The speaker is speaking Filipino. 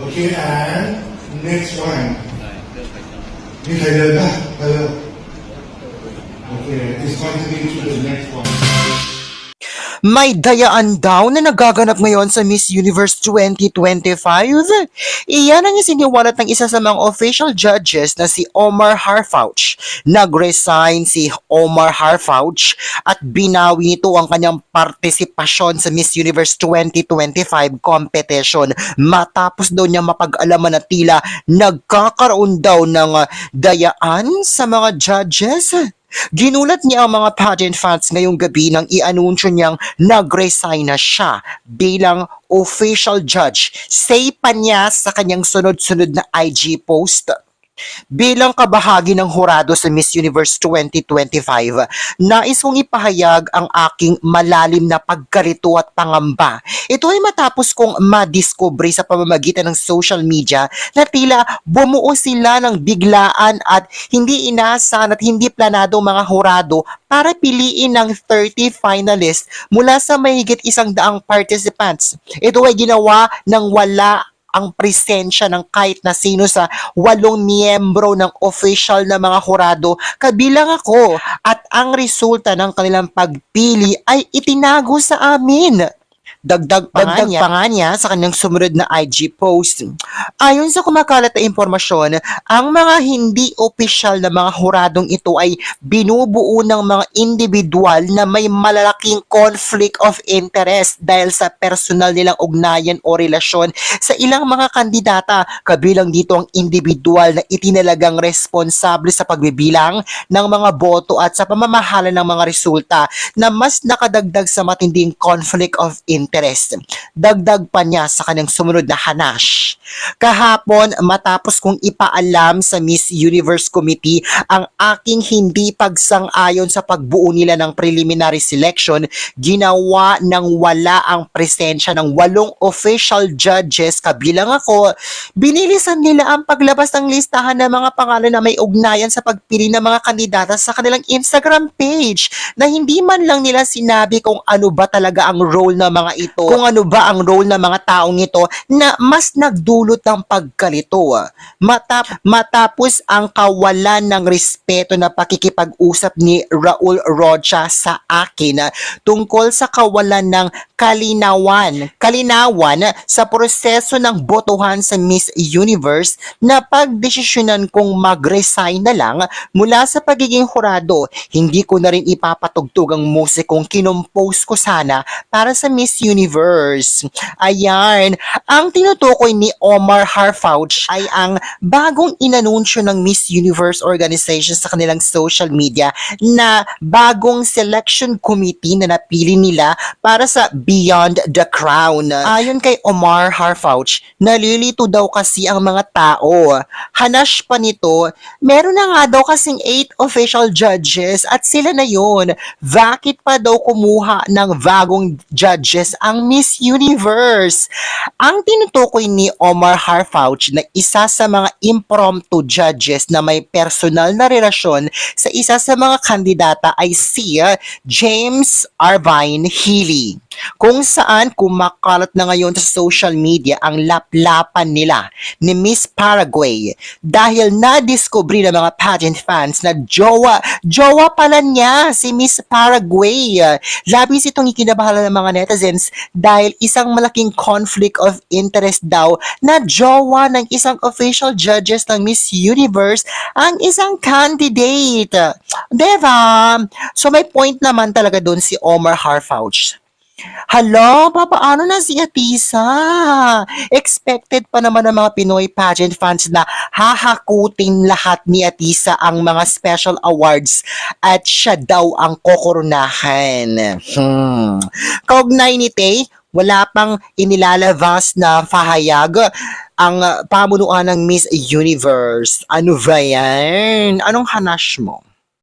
Okay, and next one. You can that. Okay, it's going to be to the next one. May dayaan daw na nagaganap ngayon sa Miss Universe 2025. Iyan ang isiniwalat ng isa sa mga official judges na si Omar Harfouch. Nag-resign si Omar Harfouch at binawi nito ang kanyang partisipasyon sa Miss Universe 2025 competition matapos daw niya mapag-alaman na tila nagkakaroon daw ng uh, dayaan sa mga judges. Ginulat niya ang mga pageant fans ngayong gabi nang i-anunsyo niyang nag-resign na siya bilang official judge. Say pa niya sa kanyang sunod-sunod na IG post. Bilang kabahagi ng hurado sa Miss Universe 2025, nais kong ipahayag ang aking malalim na pagkalito at pangamba. Ito ay matapos kong madiscovery sa pamamagitan ng social media na tila bumuo sila ng biglaan at hindi inasahan at hindi planado mga hurado para piliin ng 30 finalists mula sa mahigit isang daang participants. Ito ay ginawa ng wala ang presensya ng kahit na sino sa walong miyembro ng official na mga hurado kabilang ako at ang resulta ng kanilang pagpili ay itinago sa amin. Dagdag pa, nga, niya, pa nga niya sa kanyang sumunod na IG post. Ayon sa kumakalat na impormasyon, ang mga hindi opisyal na mga huradong ito ay binubuo ng mga individual na may malalaking conflict of interest dahil sa personal nilang ugnayan o relasyon sa ilang mga kandidata. Kabilang dito ang individual na itinalagang responsable sa pagbibilang ng mga boto at sa pamamahala ng mga resulta na mas nakadagdag sa matinding conflict of interest. Dagdag pa niya sa kanyang sumunod na hanash. Kahapon, matapos kong ipaalam sa Miss Universe Committee ang aking hindi pagsang-ayon sa pagbuo nila ng preliminary selection, ginawa ng wala ang presensya ng walong official judges kabilang ako. Binilisan nila ang paglabas ng listahan ng mga pangalan na may ugnayan sa pagpili ng mga kandidata sa kanilang Instagram page na hindi man lang nila sinabi kung ano ba talaga ang role ng mga ito, kung ano ba ang role ng mga taong ito na mas nagdulot ng pagkalito. Matap matapos ang kawalan ng respeto na pakikipag-usap ni Raul Rocha sa akin tungkol sa kawalan ng kalinawan, kalinawan sa proseso ng botohan sa Miss Universe na pagdesisyonan kong mag-resign na lang mula sa pagiging hurado, hindi ko na rin ipapatugtog ang musikong kinompose ko sana para sa Miss Universe. Ayan, ang tinutukoy ni Omar Harfouch ay ang bagong inanunsyo ng Miss Universe organization sa kanilang social media na bagong selection committee na napili nila para sa Beyond the Crown. Ayon kay Omar Harfouch, nalilito daw kasi ang mga tao. Hanash pa nito, meron na nga daw kasing 8 official judges at sila na yon. Bakit pa daw kumuha ng bagong judges ang Miss Universe? Ang tinutukoy ni Omar Harfouch na isa sa mga impromptu judges na may personal na relasyon sa isa sa mga kandidata ay si James Arvine Healy kung saan kumakalat na ngayon sa social media ang laplapan nila ni Miss Paraguay dahil na-discovery ng mga pageant fans na jowa, jowa pala niya si Miss Paraguay. Labis itong ikinabahala ng mga netizens dahil isang malaking conflict of interest daw na jowa ng isang official judges ng Miss Universe ang isang candidate. Diba? So may point naman talaga doon si Omar Harfouch. Hala, papaano na si Atisa? Expected pa naman ng mga Pinoy pageant fans na hahakutin lahat ni Atisa ang mga special awards at siya daw ang kokoronahan. Hmm. Kaugnay ni Tay, wala pang inilalabas na pahayag ang uh, pamunuan ng Miss Universe. Ano ba yan? Anong hanash mo?